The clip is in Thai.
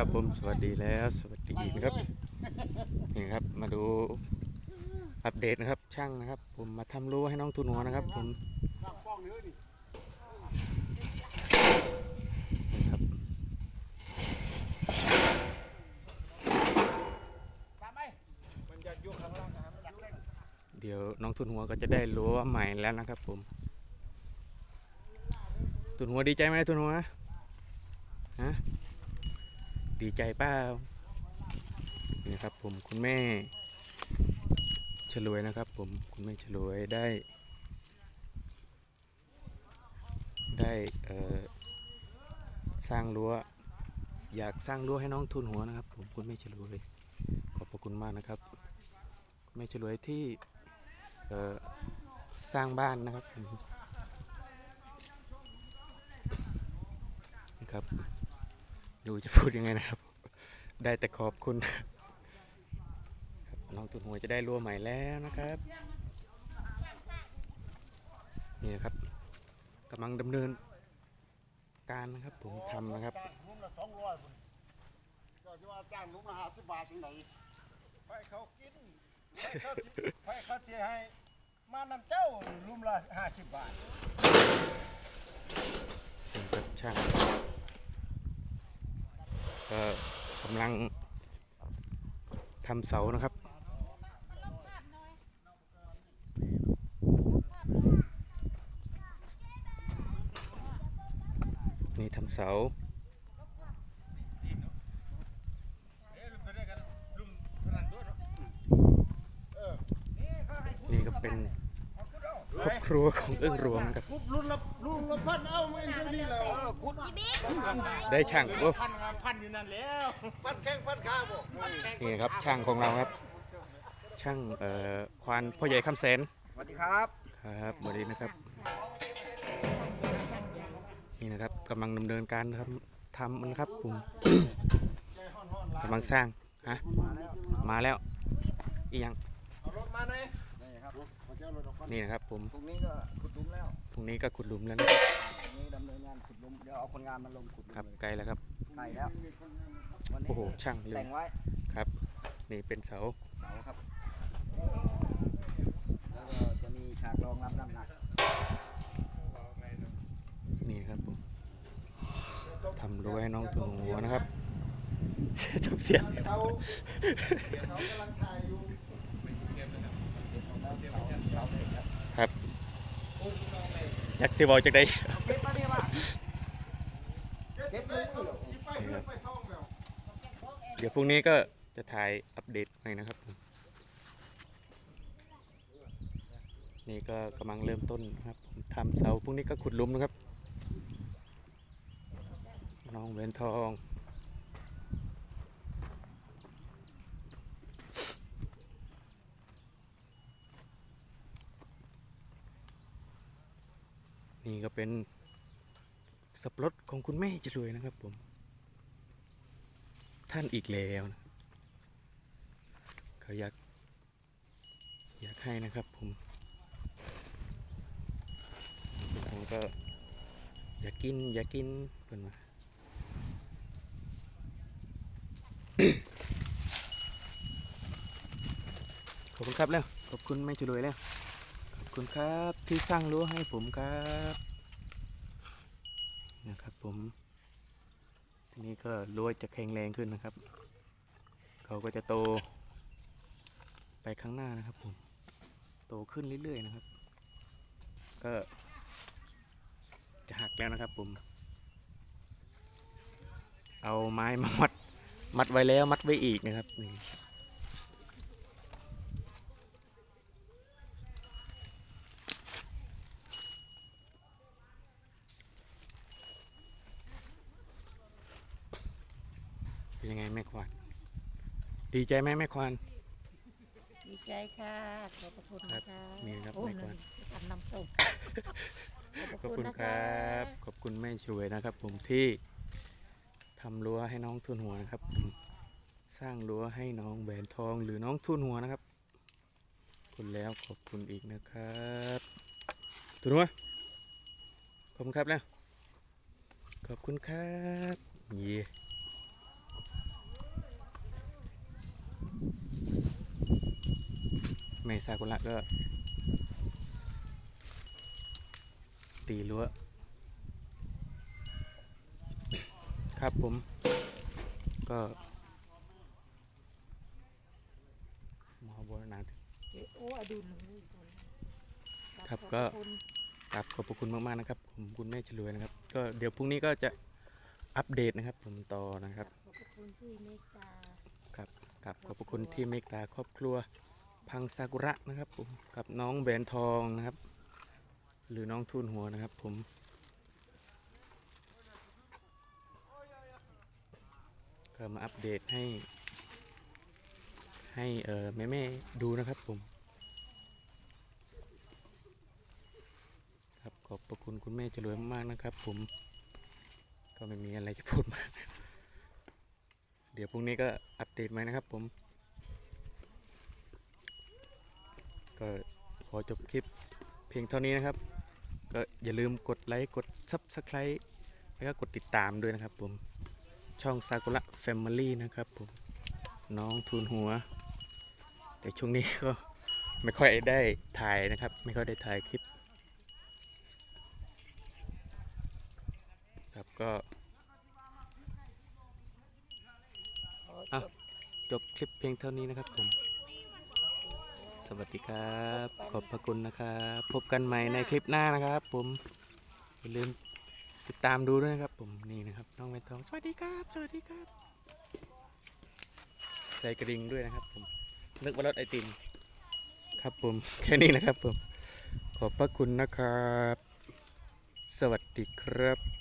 ครับผมสวัสดีแล้วสวัสดีนะครับนี่ครับมาดูอัปเดตนะครับช่างนะครับ ผมมาทำรั้วให้น้องทุนหัวนะครับ ผมเดี๋ยวน้องทุนหัวก็จะได้รั้วใหม่แล้วนะครับผม ทุนหัวดีใจไหมทุนหัวฮะ ดีใจเปล่านี่นะครับผมคุณแม่ฉลวยนะครับ ผมคุณแม่ฉลวยได้ ได้สร้างรั้วอยากสร้างรั้วให้น้องทุนหัวนะครับ ผมคุณแม่ฉลวยขอบพระคุณมากนะครับคุณแม่ฉลวยที่สร้างบ้านนะครับนะครับ ดูจะพูดยังไงนะครับ ได้แต่ขอบคุณน้องตุนหัวจะได้รัวใหม่แล้วนะครับ นี่นะครับกำลังดำเนินการนะครับผมทำนะครับลุมละสองร้อยพุ่นก็จะว่าจ้างลุมละห้าสิบบาทถึงไหนไปเขากินไปเขาเสียให้ มานำเจ้ารุมละห้าสิบบาท เป็นครับช่าง ก็กำลังทำเสานะครับนี่ทำเสา นี่ก็เป็น ครอบครัวของเอื้องรวมครับกุบรุ่นละรุ่นละพันเอามาเองเดี๋ยวนี้แล้วกุดได้ช่างโอ้พันพันอยู่นั่นแล้วพันแข้งพันขาบ่พันแข้งนี่ครับช่างของเราครับ ช่างเอ่อควานพ่อใหญ่คำแสนสวัสดีครับครับสวัสดีนะครับ นี่นะครับกำลังดำเนินการทำทำมันครับผมกำลังสร้างฮะมาแล้วอีกยังเอารถมาไหน นี่ครับนี่นะครับผมพรุ่งนี้ก็ขุดหลุมแล้วพรุ่งนี้ก็ขุดหลุมแล้วนะครับพรุ่งนี้ดำเนินงานขุดหลุมเดี๋ยวเอาคนงานมาลงขุดหลุมครับเลยไกลแล้วครับใกล้แล้ววันนี้โอ้โหช่างเร็แต่วงไว้ครับ นี่เป็นเสาเสาครับ แล้วก็จะมีฉากรองรับน้ำหนักนี่นะครับผมทำรั้วให้น้องตุนหัวนะครับทุกเสียงเขาเขากำลังถ่ายอยู่ แล้วเสาเสาเสร็จแล้ว ครับอ ยากสิบอกจากใดเก็บมาเนี่ยมาเก็บเลยชิไปเดี๋ยวพรุ่งนี้ก็จะถ่ายอัปเดตใหม่นะครับ นี่ก็กำลังเริ่มต้นนะครับทำเสาพรุ่งนี้ก็ขุดลุมนะครับ น้องเวนทอง เป็นสับปะรดของคุณแม่จะรวยนะครับผม ท่านอีกแล้วนะเขาอยาก อยากให้นะครับผมผมก็อยากกินอยากกินเพิ่นมาขอบคุณครับแล้ว ขอบคุณแม่จุลวยแล้ว ขอบคุณครับที่สร้างรั้วให้ผมครับ นะครับ ผมทีนี้ก็รั้วจะแข็งแรงขึ้นนะครับ เขาก็จะโต ไปข้างหน้านะครับ ผม โตขึ้นเรื่อยๆนะครับ ก็จะหักแล้วนะครับ ผม เอาไม้มามัด มัดไว้แล้วมัดไว้อีกนะครับนี่ เป็นยังไงแม่ควานดีใจไหมแม่ควานดีใจค่ะขอบพระคุณนะคะนี่ครับโอ้ไม่ก่อนทำน้ำตกขอบคุณครับ ขอบคุณแม่ช่วยนะครับ ผมที่ทำรั้วให้น้องทุนหัวนะครับผมสร้างรั้วให้น้องแหวนทองหรือน้องทุนหัวนะครับขอบคุณแล้วขอบคุณอีกนะครับทุนหัวขอบคุณครับแล้วขอบคุณครับเย่ แม่ซากุระก็ ตีรั้วครับผม ก็มหาบรณาธิโอ้อดุลเลยคนครับก็ครับขอบพระคุณมาก ๆ นะครับผมคุณแม่ฉลวยนะครับ ก็เดี๋ยวพรุ่งนี้ก็จะอัปเดตนะครับ ผมต่อนะครับขอบพระคุณที่เมตตาครับครับขอบพระคุณที่เมตตาครอบครัว พังซากุระนะครับผมกับน้องแหวนทองนะครับ หรือน้องทุนหัวนะครับผมก็มาอัปเดตให้ ให้เอ่อแม่แม่ๆดูนะครับผม ครับขอบพระคุณคุณแม่เฉลวยมากๆนะครับ ผม ก็ไม่มีอะไรจะพูดมากเดี๋ยวพรุ่งนี้ก็อัปเดตใหมนะครับผม ก็ ขอจบคลิปเพียงเท่านี้นะครับ ก็อย่าลืมกดไลค์กด Subscribe แล้วก็กดติดตามด้วยนะครับผมช่องซากุระแฟมิลี่นะครับผมน้องทูนหัว แต่ช่วงนี้ก็ไม่ค่อยได้ถ่ายนะครับ ไม่ค่อยได้ถ่ายคลิป ครับก็อะจบจบคลิปเพียงเท่านี้นะครับผม สวัสดีครับ ขอบพระคุณนะครับ พบกันใหม่ในคลิปหน้านะครับ ผมอย่าลืมติดตามดูด้วยนะครับ ผมนี่นะครับน้องใบตองสวัสดีครับ สวัสดีครับ ใส่กระดิ่งด้วยนะครับ ผมนึกว่ารถไอติมครับผมแค่นี้นะครับผมขอบพระคุณนะครับ สวัสดีครับ